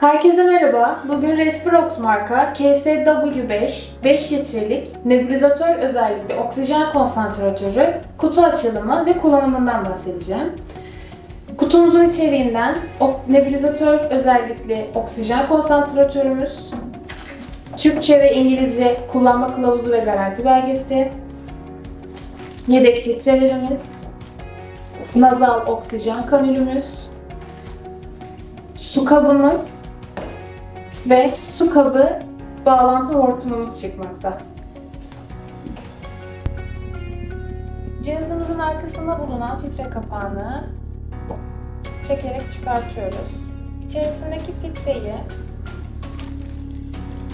Herkese merhaba. Bugün Respirox marka KSW5 5 litrelik nebulizatör özellikli oksijen konsantratörü kutu açılımı ve kullanımından bahsedeceğim. Kutumuzun içeriğinden nebulizatör özellikli oksijen konsantratörümüz, Türkçe ve İngilizce kullanma kılavuzu ve garanti belgesi, yedek filtrelerimiz, nazal oksijen kanülümüz, su kabımız ve su kabı bağlantı hortumumuz çıkmakta. Cihazımızın arkasında bulunan filtre kapağını çekerek çıkartıyoruz. İçerisindeki filtreyi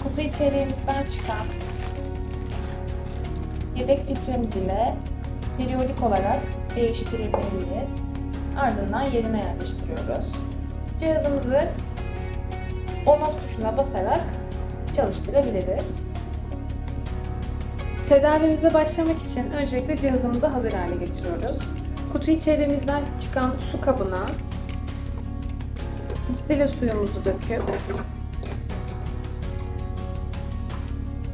kutu içeriğimizden çıkan yedek filtremiz ile periyodik olarak değiştirebiliriz. Ardından yerine yerleştiriyoruz. Cihazımızı on-off tuşuna basarak çalıştırabiliriz. Tedavimize başlamak için öncelikle cihazımızı hazır hale getiriyoruz. Kutu içeriğimizden çıkan su kabına distille suyumuzu döküp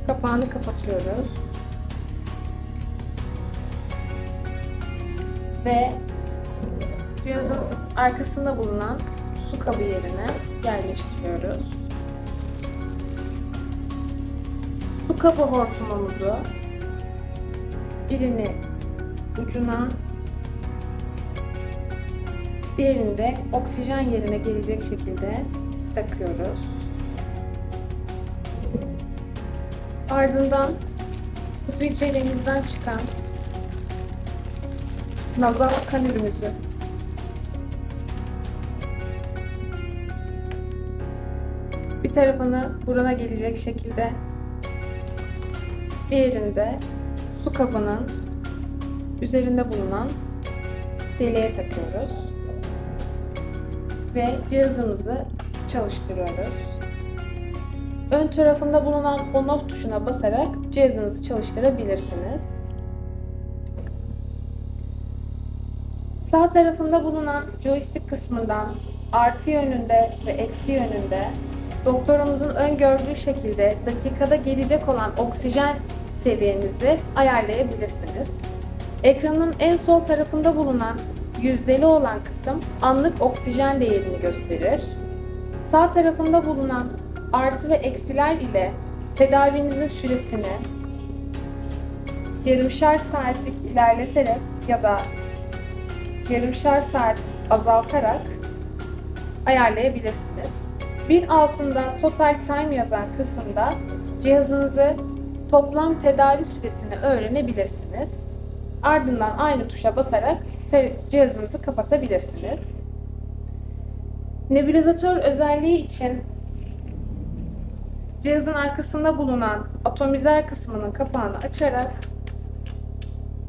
kapağını kapatıyoruz. Ve cihazın arkasında bulunan su kabı yerine yerleştiriyoruz. Su kabı hortumumuzu birini ucuna diğerini de oksijen yerine gelecek şekilde takıyoruz. Ardından kutu içeriğimizden çıkan nazal kanülümüzü bir tarafını buruna gelecek şekilde diğerinde su kabının üzerinde bulunan deliğe takıyoruz ve cihazımızı çalıştırıyoruz. Ön tarafında bulunan on-off tuşuna basarak cihazınızı çalıştırabilirsiniz. Sağ tarafında bulunan joystick kısmından artı yönünde ve eksi yönünde doktorumuzun öngördüğü şekilde dakikada gelecek olan oksijen seviyenizi ayarlayabilirsiniz. Ekranın en sol tarafında bulunan yüzdeli olan kısım anlık oksijen değerini gösterir. Sağ tarafında bulunan artı ve eksiler ile tedavinizin süresini yarımşar saatlik ilerleterek ya da yarımşar saat azaltarak ayarlayabilirsiniz. Bir altında Total Time yazan kısımda cihazınızı toplam tedavi süresini öğrenebilirsiniz. Ardından aynı tuşa basarak cihazınızı kapatabilirsiniz. Nebulizatör özelliği için cihazın arkasında bulunan atomizer kısmının kapağını açarak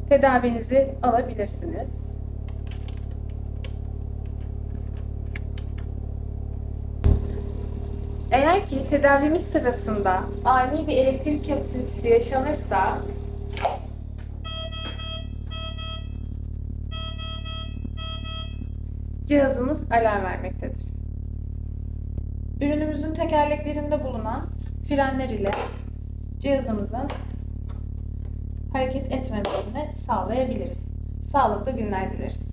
tedavinizi alabilirsiniz. Eğer ki tedavimiz sırasında ani bir elektrik kesintisi yaşanırsa cihazımız alarm vermektedir. Ürünümüzün tekerleklerinde bulunan frenler ile cihazımızın hareket etmemesini sağlayabiliriz. Sağlıklı günler dileriz.